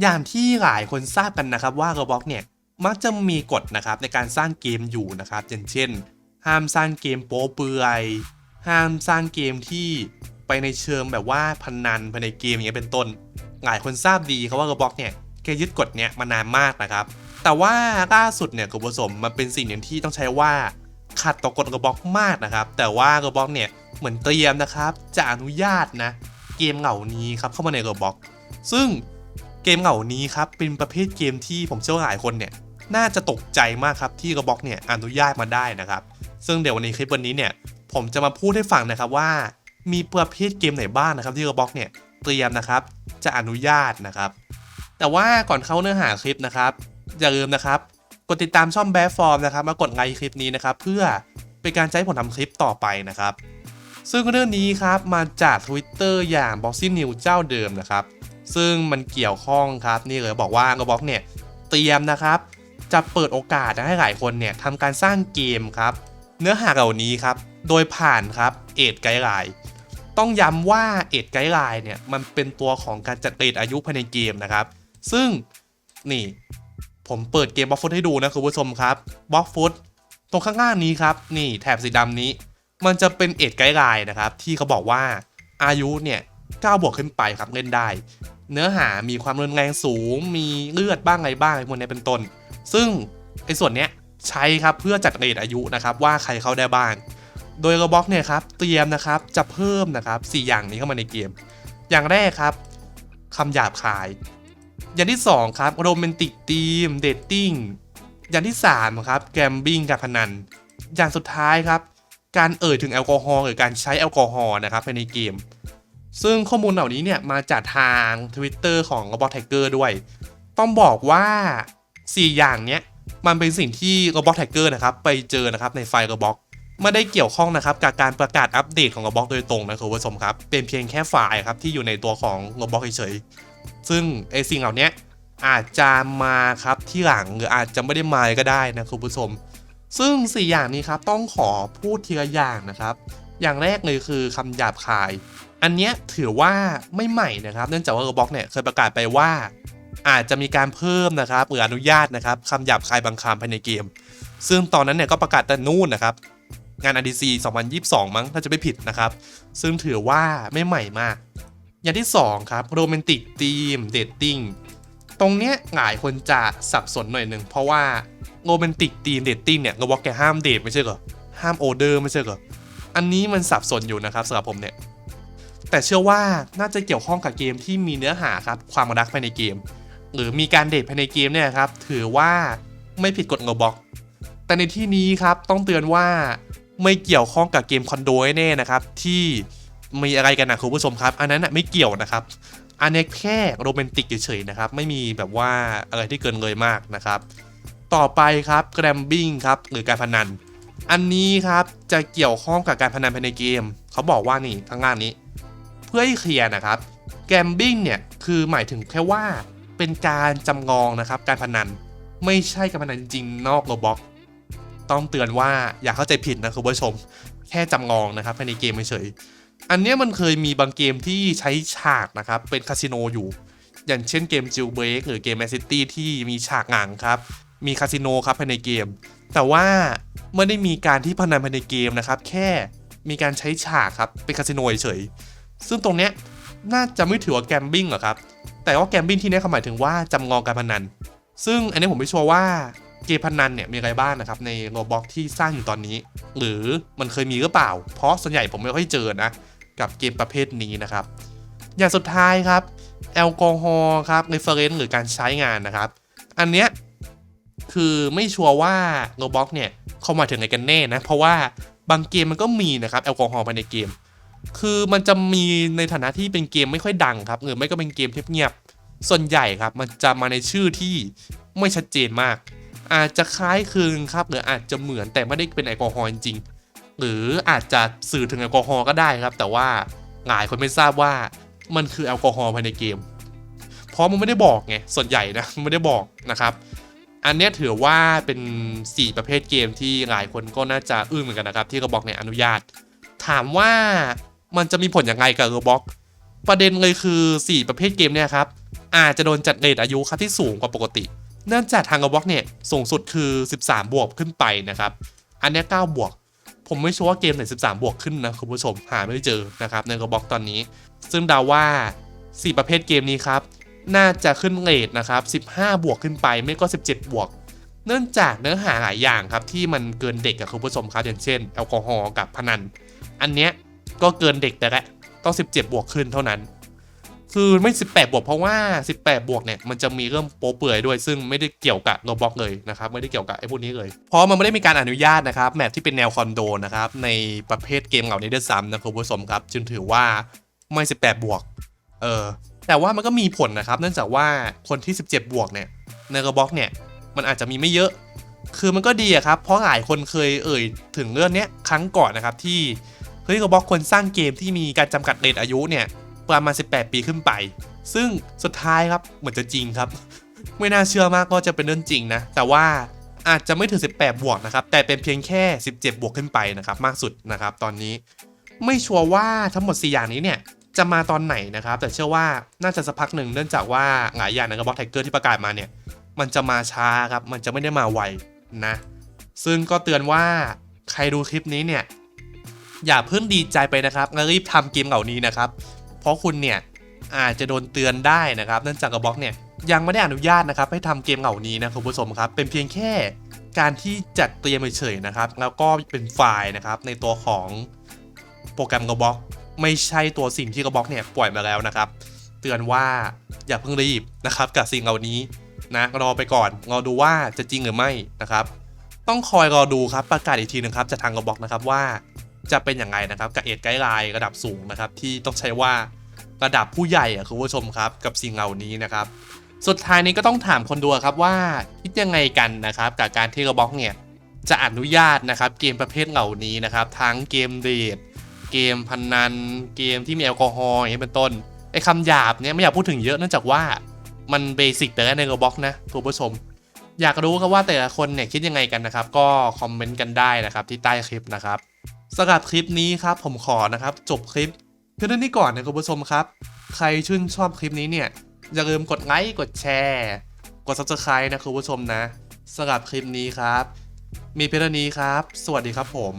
อย่างที่หลายคนทราบกันนะครับว่า Roblox เนี่ยมักจะมีกฎนะครับในการสร้างเกมอยู่นะครับอย่างเช่น ห้ามสร้างเกมโป๊เปลือยห้ามสร้างเกมที่ไปในเชิงแบบว่าพนันภายในเกมอย่างเงี้ยเป็นต้น หลายคนทราบดีครับว่า Roblox เนี่ยแกยึดกฎเนี้ยมานานมากนะครับ แต่ว่าล่าสุดเนี่ยคุณผู้ชมมันเป็นสิ่งหนึ่งที่ต้องใช้ว่าขัดต่อกฎ Roblox มากนะครับ แต่ว่า Roblox เนี่ยเหมือนเตรียมนะครับจะอนุญาตนะเกมเหล่านี้ครับเข้ามาใน Roblox ซึ่ง กมเหล่านี้ครับเป็นประเภทเกมที่ผมเชื่อว่าหลายคนเนี่ยน่าจะตกใจมากครับที่ Roblox เนี่ยอนุญาตมาได้นะครับ ซึ่งเดี๋ยววันนี้คลิปวันนี้เนี่ยผมจะมาพูดให้ฟังนะครับว่า มีประเภทเกมไหนบ้างนะครับ ที่ Roblox เนี่ยเตรียมนะครับจะอนุญาตนะครับ แต่ว่าก่อนเข้าเนื้อหาคลิปนะครับอย่าลืมนะครับกดติดตามช่องแบฟฟอร์มนะครับมากดไลค์คลิปนี้นะครับเพื่อเป็นการใช้ผมทำคลิปต่อไปนะครับ ซึ่งเรื่องนี้ครับมาจาก Twitter อย่าง Boxing News เจ้าเดิมนะครับ ซึ่งมันเกี่ยวข้องครับนี่เลยบอกว่า Roblox เนี่ยเตรียมนะครับจะเปิดโอกาสให้หลายคนเนี่ยทำการสร้างเกมครับ เนื้อหาเหล่านี้ครับ โดยผ่านครับเอทไกด์ไลน์ต้องย้ำว่าเอทไกด์ไลน์เนี่ยมันเป็นตัวของการจัดเรทอายุภายในเกมนะครับ ซึ่งนี่ผมเปิดเกมบล็อกฟุตให้ดูนะคุณผู้ชมครับบล็อกฟุตตรงข้างล่างนี้ครับ นี่แถบสีดำนี้ มันจะเป็นเอทไกด์ไลน์นะครับ ที่เขาบอกว่าอายุเนี่ย9บวกขึ้นไปครับเล่นได้ เนื้อหามีความรุนแรงสูง มีเลือดบ้างอะไรบ้างพวกนี้เป็นต้น ซึ่งไอ้ส่วนเนี้ยใช้ครับเพื่อจัดเรทอายุนะครับว่าใครเข้าได้บ้าง โดย Roblox เนี่ยครับเตรียมนะครับจะเพิ่มนะครับ4อย่างนี้เข้ามาในเกม อย่างแรกครับคำหยาบคาย อย่างที่ 2 ครับโรแมนติกทีมเดทติ้งอย่างที่3ครับแกมบิ้งการพนัน อย่างสุดท้ายครับ การเอ่ยถึงแอลกอฮอล์หรือการใช้แอลกอฮอล์นะครับภายในเกม ซึ่งข้อมูลเหล่านี้เนี่ยมาจากทาง Twitter ของ Robot Tiger ด้วย ต้องบอกว่า 4 อย่างเนี้ยมันเป็นสิ่งที่ Robot Tiger นะครับไปเจอนะครับในไฟล์ Roblox ไม่ได้เกี่ยวข้องนะครับกับการประกาศอัปเดตของ Roblox โดยตรงนะคุณผู้ชมครับ เป็นเพียงแค่ไฟล์ครับที่อยู่ในตัวของ Roblox เฉยๆซึ่งไอสิ่งเหล่านี้อาจจะมาครับที่หลังหรืออาจจะไม่ได้มาก็ได้นะคุณผู้ชม ซึ่ง 4 อย่างนี้ครับต้องขอพูดทีละอย่างนะครับ อย่างแรกเลยคือคำหยาบคาย อันเนี้ยถือว่าไม่ใหม่นะครับ เนื่องจากว่า Roblox เนี่ยเคยประกาศไปว่า อาจจะมีการเพิ่มนะครับหรืออนุญาตนะครับคำหยาบคายบางคำภายในเกม ซึ่งตอนนั้นเนี่ยก็ประกาศแต่นู่นนะครับ งาน RDC 2022 มั้งถ้าจะไม่ผิดนะครับ ซึ่งถือว่าไม่ใหม่มาก อย่างที่ 2 ครับโรแมนติกทีมเดทติ้งตรงเนี้ยหลายคนจะสับสนหน่อยหนึ่งเพราะว่าโรแมนติกทีมเดทติ้งเนี่ยเรบอกแกห้ามเดทไม่ใช่เหรอห้ามโอเดอร์ไม่ใช่เหรออันนี้มันสับสนอยู่นะครับสำหรับผมเนี่ย แต่เชื่อว่าน่าจะเกี่ยวข้องกับเกมที่มีเนื้อหาครับความรักภายในเกม หรือมีการเดทภายในเกมเนี่ยครับถือว่าไม่ผิดกฎโรบอก แต่ในที่นี้ครับต้องเตือนว่าไม่เกี่ยวข้องกับเกมคอนโดแน่ๆนะครับที่มีอะไรกันนะคุณผู้ชมครับ อันนั้นนะไม่เกี่ยวนะครับ อันนี้แค่โรแมนติกเฉยๆนะครับ ไม่มีแบบว่าอะไรที่เกินเลยมากนะครับ ต่อไปครับแกรมบิ้งครับหรือการพนัน อันนี้ครับจะเกี่ยวข้องกับการพนันภายในเกม เขาบอกว่านี่ข้างล่างนี้ เพื่อให้เคลียร์นะครับแกมบิ้งเนี่ยคือหมายถึงแค่ว่าเป็นการจำลองนะครับการพนันไม่ใช่การพนันจริงนอกโรบ็อกต้องเตือนว่าอย่าเข้าใจผิดนะคุณผู้ชม แค่จำลองนะครับภายในเกมเฉยอันนี้มันเคยมีบางเกมที่ใช้ฉากนะครับเป็นคาสิโนอยู่ อย่างเช่นเกม Jailbreak หรือเกม Man City ที่มีฉากหนังครับมีคาสิโนครับภายในเกม แต่ว่าไม่ได้มีการที่พนันภายในเกมนะครับแค่มีการใช้ฉากครับเป็นคาสิโนเฉย ซึ่งตรงเนี้ยน่าจะไม่ถือว่าแกมบิ้งหรอครับ แต่ว่าแกมบิ้งที่นี้เขาหมายถึงว่าจำลองการพนัน ซึ่งอันนี้ผมไม่ชัวร์ว่าเกมพนันเนี่ยมีอะไรบ้างนะครับในโรบ็อกที่สร้างอยู่ตอนนี้ หรือมันเคยมีหรือเปล่า เพราะส่วนใหญ่ผมไม่ค่อยเจอนะกับเกมประเภทนี้นะครับ อย่างสุดท้ายครับแอลกอฮอล์ครับเรฟเฟรนซ์หรือการใช้งานนะครับ อันเนี้ยคือไม่ชัวร์ว่าโรบ็อกเนี่ยเขาหมายถึงอะไรกันแน่นะเพราะว่าบางเกมมันก็มีนะครับแอลกอฮอล์ภายในเกม คือมันจะมีในฐานะที่เป็นเกมไม่ค่อยดังครับหรือไม่ก็เป็นเกมเงียบๆส่วนใหญ่ครับ มันจะมาในชื่อที่ไม่ชัดเจนมาก อาจจะคล้ายคลึงครับ หรืออาจจะเหมือนแต่ไม่ได้เป็นแอลกอฮอล์จริงหรืออาจจะสื่อถึงแอลกอฮอล์ก็ได้ครับ แต่ว่าหลายคนไม่ทราบว่ามันคือแอลกอฮอล์ภายในเกม เพราะมันไม่ได้บอกไงส่วนใหญ่นะไม่ได้บอกนะครับ อันนี้ถือว่าเป็น 4 ประเภทเกมที่หลายคนก็น่าจะอึ้งเหมือนกันนะครับ ที่กระบอกเนี่ยอนุญาต ถามว่า มันจะมีผลยังไงกับ Roblox ประเด็นเลยคือ 4 ประเภทเกมเนี่ยครับ อาจจะโดนจัดเรทอายุครับที่สูงกว่าปกติ เนื่องจากทางกระบอกเนี่ยสูงสุดคือ 13 บวกขึ้นไปนะครับ อันนี้9บวก ผมไม่ชัวร์ว่าเกมไหน13 บวกขึ้นนะคุณผู้ชมหาไม่เจอนะครับในกระบอกตอนนี้ ซึ่งเดาว่า 4 ประเภทเกมนี้ครับน่าจะขึ้นเรทนะครับ 15 บวกขึ้นไปไม่ก็ 17 บวก เนื่องจากเนื้อหาหลายอย่างครับที่มันเกินเด็กอะคุณผู้ชมครับอย่างเช่น แอลกอฮอล์กับพนัน อันเนี้ย ก็เกินเด็กแต่ละต้อง 17 บวกขึ้นเท่านั้น คือไม่ 18 บวกเพราะว่า 18 บวกเนี่ยมันจะมีเรื่องโป๊เปื่อยด้วย ซึ่งไม่ได้เกี่ยวกับโรบล็อกเลยนะครับไม่ได้เกี่ยวกับไอ้พวกนี้เลย เพราะมันไม่ได้มีการอนุญาตนะครับแมปที่เป็นแนวคอนโดนะครับในประเภทเกมเหล่านี้ด้วยซ้ำนะคุณผู้ชมครับจึงถือว่าไม่ 18 บวกเออแต่ว่ามันก็มีผลนะครับเนื่องจากว่าคนที่ 17 บวกเนี่ยในโรบล็อกเนี่ยมันอาจจะมีไม่เยอะคือมันก็ดีอะครับ เพราะหลายคนเคยเอ่ยถึงเรื่องนี้ครั้งก่อนนะครับที่ เฮ้ยโรบอกควรสร้างเกมที่มีการจำกัดเรทอายุเนี่ยประมาณ 18 ปีขึ้นไป ซึ่งสุดท้ายครับเหมือนจะจริงครับ ไม่น่าเชื่อมากก็จะเป็นเรื่องจริงนะ แต่ว่าอาจจะไม่ถึง 18 บวกนะครับ แต่เป็นเพียงแค่ 17 บวกขึ้นไปนะครับ มากสุดนะครับ ตอนนี้ไม่ชัวร์ว่าทั้งหมด 4 อย่างนี้เนี่ยจะมาตอนไหนนะครับ แต่เชื่อว่าน่าจะสักพักหนึ่งเนื่องจากว่าหลายอย่างในกระบอกไทเกอร์ที่ประกาศมาเนี่ยมันจะมาช้าครับ มันจะไม่ได้มาไวนะ ซึ่งก็เตือนว่าใครดูคลิปนี้เนี่ย อย่าเพิ่งดีใจไปนะครับรีบทำเกมเหล่านี้นะครับ เพราะคุณเนี่ยอาจจะโดนเตือนได้นะครับเนื่องจากกระบอกเนี่ยยังไม่ได้อนุญาตนะครับให้ทำเกมเหล่านี้นะคุณผู้ชมครับ เป็นเพียงแค่การที่จัดเตรียมเฉยๆนะครับ แล้วก็เป็นไฟล์นะครับในตัวของโปรแกรมกระบอกไม่ใช่ตัวสิ่งที่กระบอกเนี่ยปล่อยมาแล้วนะครับ เตือนว่าอย่าเพิ่งรีบนะครับกับสิ่งเหล่านี้นะรอไปก่อนรอดูว่าจะจริงหรือไม่นะครับ ต้องคอยรอดูครับประกาศอีกทีนึงครับจากทางกระบอกนะครับว่า จะเป็นอย่างไรนะครับกับเอ็ดไกด์ไลน์ระดับสูงนะครับที่ต้องใช้ว่าระดับผู้ใหญ่อะคุณผู้ชมครับกับสิ่งเหล่านี้นะครับ สุดท้ายนี้ก็ต้องถามคนดูครับว่าคิดยังไงกันนะครับกับการที่ระบอกเนี่ยจะอนุญาตนะครับเกมประเภทเหล่านี้นะครับ ทั้งเกมเดทเกมพนนัน เกมที่มีแอลกอฮอล์อย่างเป็นต้นไอ้คำหยาบเนี่ยไม่อยากพูดถึงเยอะเนื่องจากว่ามันเบสิกแต่ในโรบ็อกนะคุณผู้ชม อยากรู้ครับว่าแต่ละคนเนี่ยคิดยังไงกันนะครับ ก็คอมเมนต์กันได้นะครับที่ใต้คลิปนะครับ สำหรับคลิปนี้ครับผมขอนะครับจบคลิปเพื่อนี้ก่อนนะคุณผู้ชมครับ ใครชื่นชอบคลิปนี้เนี่ย อย่าลืมกดไลค์กดแชร์ กด subscribe นะคุณผู้ชมนะสำหรับคลิปนี้ครับ มีเพียงเท่านี้ครับ สวัสดีครับผม